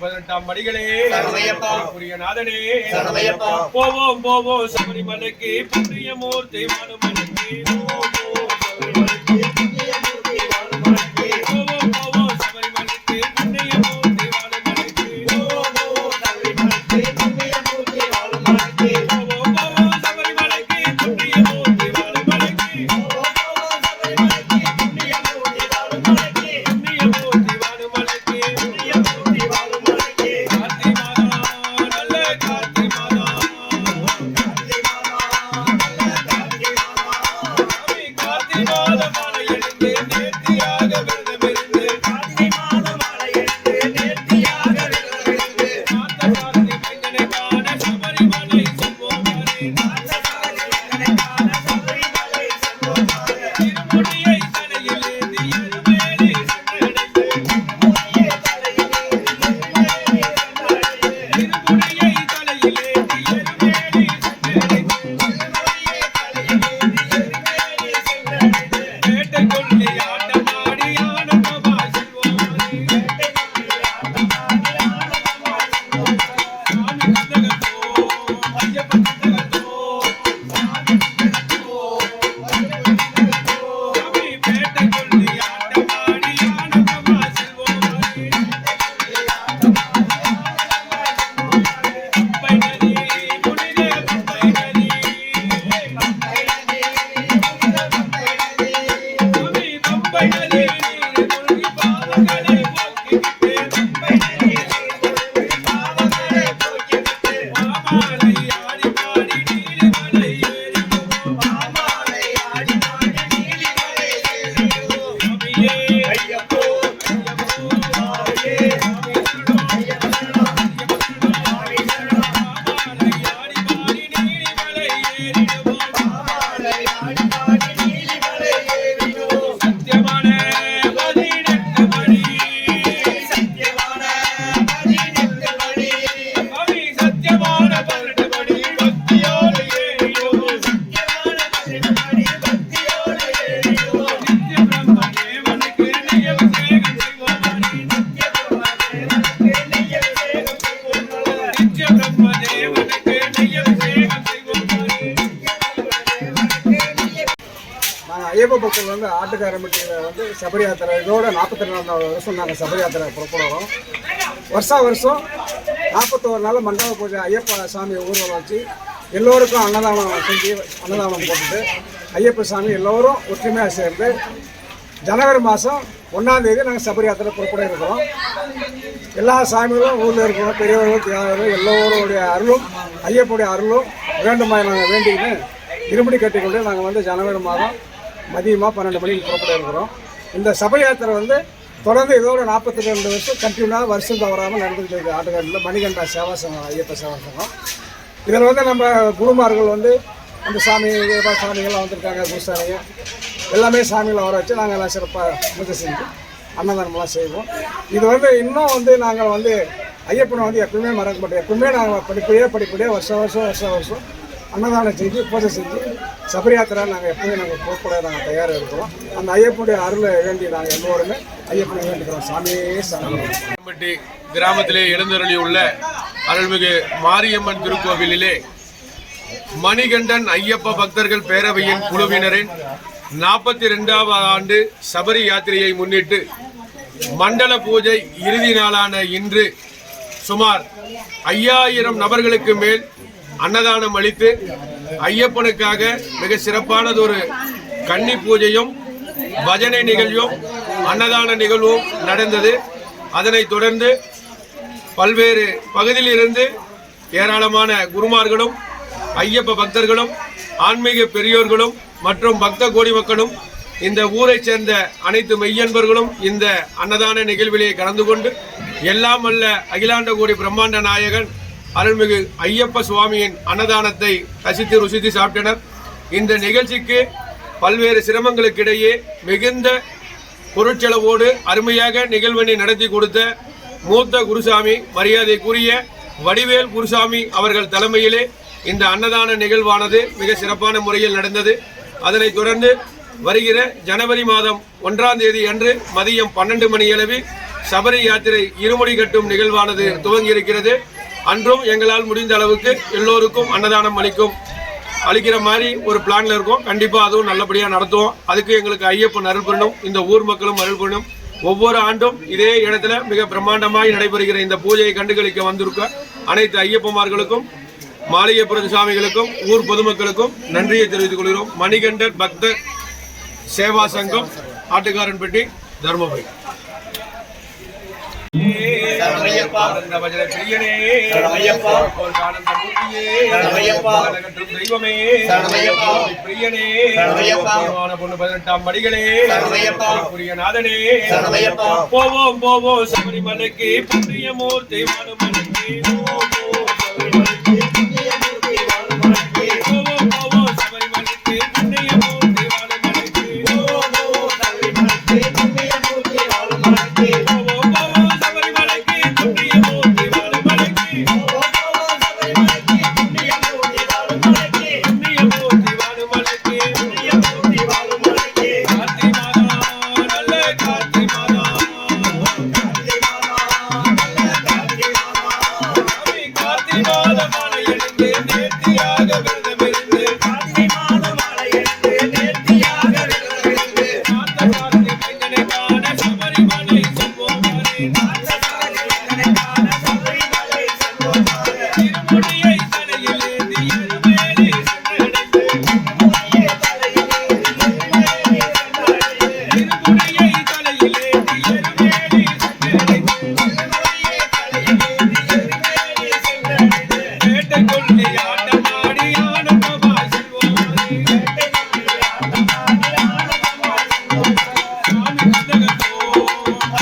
பதினெட்டாம் படிகளே நாதனே போவோம் போவோம். சபரிமலைக்கு புண்ணிய மனுமனுக்கு நாங்கள் வந்து ஆட்டுக்காரம்பட்டியில் வந்து சபரி யாத்திரை இதோட நாற்பத்தி ரெண்டாவது வருஷம் நாங்கள் சபரி யாத்திரை புறப்படுறோம். வருஷா வருஷம் நாற்பத்தோரு நாள் மண்டப பூஜை ஐயப்ப சாமி ஊர்வலம் வச்சு எல்லோருக்கும் அன்னதானம் செஞ்சு அன்னதானம் போட்டுட்டு ஐயப்ப சாமி எல்லோரும் ஒற்றுமையாக சேர்ந்து ஜனவரி மாதம் ஒன்றாந்தேதி நாங்கள் சபரி யாத்திரை புறப்பட இருக்கிறோம். எல்லா சாமிகளும் ஊரில் இருக்கிறோம் பெரியவர்கள் தியாகர்கள் எல்லோருடைய அருளும் ஐயப்பனுடைய அருளும் வேண்டுமாய் நாங்கள் வேண்டிக்கின்னு இருமுடி கட்டிக்கொண்டு நாங்கள் வந்து ஜனவரி மாதம் மதியமாக பன்னெண்டு மணிக்கு புறப்பட இருக்கிறோம். இந்த சபை யாத்திரை வந்து தொடர்ந்து இதோட நாற்பத்தி ரெண்டு வருஷம் கண்டினியூவாக வருஷம் தவறாமல் நடந்துகிட்டு இருக்குது ஆட்டுக்காட்டில் மணிகண்டா சேவா சங்கம் ஐயப்ப சேவா சங்கம் இதில் வந்து நம்ம குருமார்கள் வந்து அந்த சாமி ஐயப்பா சாமிகள்லாம் வந்திருக்காங்க குருசாமிங்க எல்லாமே சாமியில் வர வச்சு நாங்கள் எல்லாம் சிறப்பாக பூஜை செஞ்சு அன்னதானம்லாம் செய்வோம். இது வந்து இன்னும் வந்து நாங்கள் வந்து ஐயப்பனை வந்து எப்பவுமே மறக்க மாட்டோம். எப்பவுமே நாங்கள் படிப்படியாக படிப்படியாக வருஷம் வருஷம் வருஷம் வருஷம் அன்னதானம் செஞ்சு பூஜை செஞ்சு சபரி யாத்திரை நாங்கள் எப்பவுமே நாங்கள் போகக்கூட நாங்கள் தயாராக இருக்கிறோம் அந்த ஐயப்பனுடைய அருளை வேண்டி நாங்கள் எல்லோருமே ஐயப்பனை வேண்டிக்கிறோம் சாமியே சாமி. கிராமத்திலே எழுந்தருளி உள்ள அருள்மிகு மாரியம்மன் திருக்கோவிலிலே மணிகண்டன் ஐயப்ப பக்தர்கள் பேரவையின் குழுவினரின் நாற்பத்தி ரெண்டாவது ஆண்டு சபரி யாத்திரையை முன்னிட்டு மண்டல பூஜை இறுதி நாளான இன்று சுமார் ஐயாயிரம் நபர்களுக்கு மேல் அன்னதானம் அளித்து ஐயப்பனுக்காக மிக சிறப்பானதொரு கன்னி பூஜையும் பஜனை நிகழ்வும் அன்னதான நிகழ்வும் நடந்தது. அதனைத் தொடர்ந்து பல்வேறு பகுதியிலிருந்து ஏராளமான குருமார்களும் ஐயப்ப பக்தர்களும் ஆன்மீக பெரியோர்களும் மற்றும் பக்த கோடி மக்களும் இந்த ஊரைச் சேர்ந்த அனைத்து மெய்யன்பர்களும் இந்த அன்னதான நிகழ்விலே கலந்து கொண்டு எல்லாம் அல்ல அகிலாண்ட கோடி பிரம்மாண்ட நாயகன் அருள்மிகு ஐயப்ப சுவாமியின் அன்னதானத்தை ரசித்து ருசித்து சாப்பிட்டனர். இந்த நிகழ்ச்சிக்கு பல்வேறு சிரமங்களுக்கிடையே மிகுந்த பொருட்செலவோடு அருமையாக நிகழ்வினை நடத்தி கொடுத்த மூத்த குருசாமி மரியாதைக்குரிய வடிவேல் குருசாமி அவர்கள் தலைமையிலே இந்த அன்னதான நிகழ்வானது மிக சிறப்பான முறையில் நடந்தது. அதனைத் தொடர்ந்து வருகிற ஜனவரி மாதம் ஒன்றாம் தேதி அன்று மதியம் பன்னெண்டு மணியளவில் சபரி யாத்திரை இருமுடி கட்டும் நிகழ்வானது துவங்கியிருக்கிறது. அன்றும் எங்களால் முடிந்த அளவுக்கு எல்லோருக்கும் அன்னதானம் அளிக்கும். அளிக்கிற மாதிரி ஒரு பிளான்ல இருக்கும். கண்டிப்பாக அதுவும் நல்லபடியாக நடத்துவோம். அதுக்கு எங்களுக்கு ஐயப்பன் அருள் பண்ணணும் இந்த ஊர் மக்களும் அருள் பண்ணணும் ஒவ்வொரு ஆண்டும் இதே இடத்துல மிக பிரம்மாண்டமாய் நடைபெறுகிற இந்த பூஜையை கண்டுகளிக்க வந்திருக்க அனைத்து ஐயப்பமார்களுக்கும் மாளிகைப்புறம் சாமிகளுக்கும் ஊர் பொதுமக்களுக்கும் நன்றியை தெரிவித்துக் கொள்கிறோம். மணிகண்டர் பக்தர் சேவா சங்கம் ஆட்டுக்காரன்பட்டி தர்மபுரி. பிரியனே. ஐயப்பா ஆனந்த மூர்த்தியே. ஐயப்பா பிரியனே. ஐயப்பா பொண்ணு பதினெட்டாம் படிகளே. ஐயப்பா போவோம் போவோம். சபரிமலைக்கு புண்ணிய மூர்த்தி மனுமே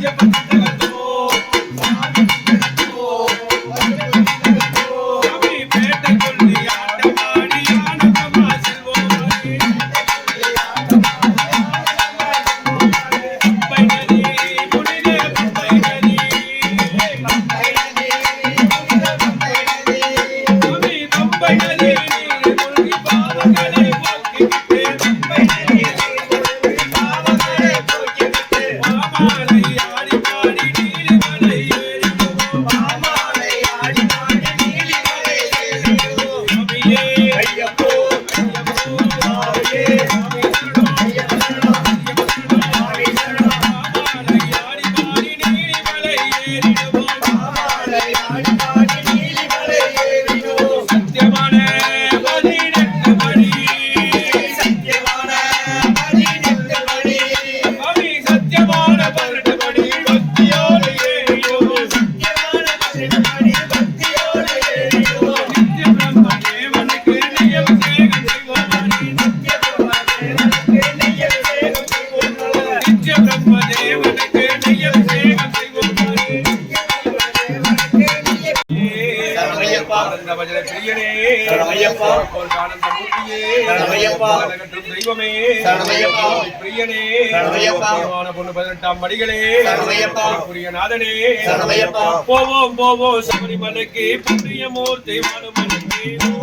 я தெய்வமே பிரியனே. பொண்ணு பதினெட்டாம் மடிகளே. நாதனே போவோம் போவோம். சபரிமலைக்கு பிரியமூர்த்தி மனுமனுக்கு.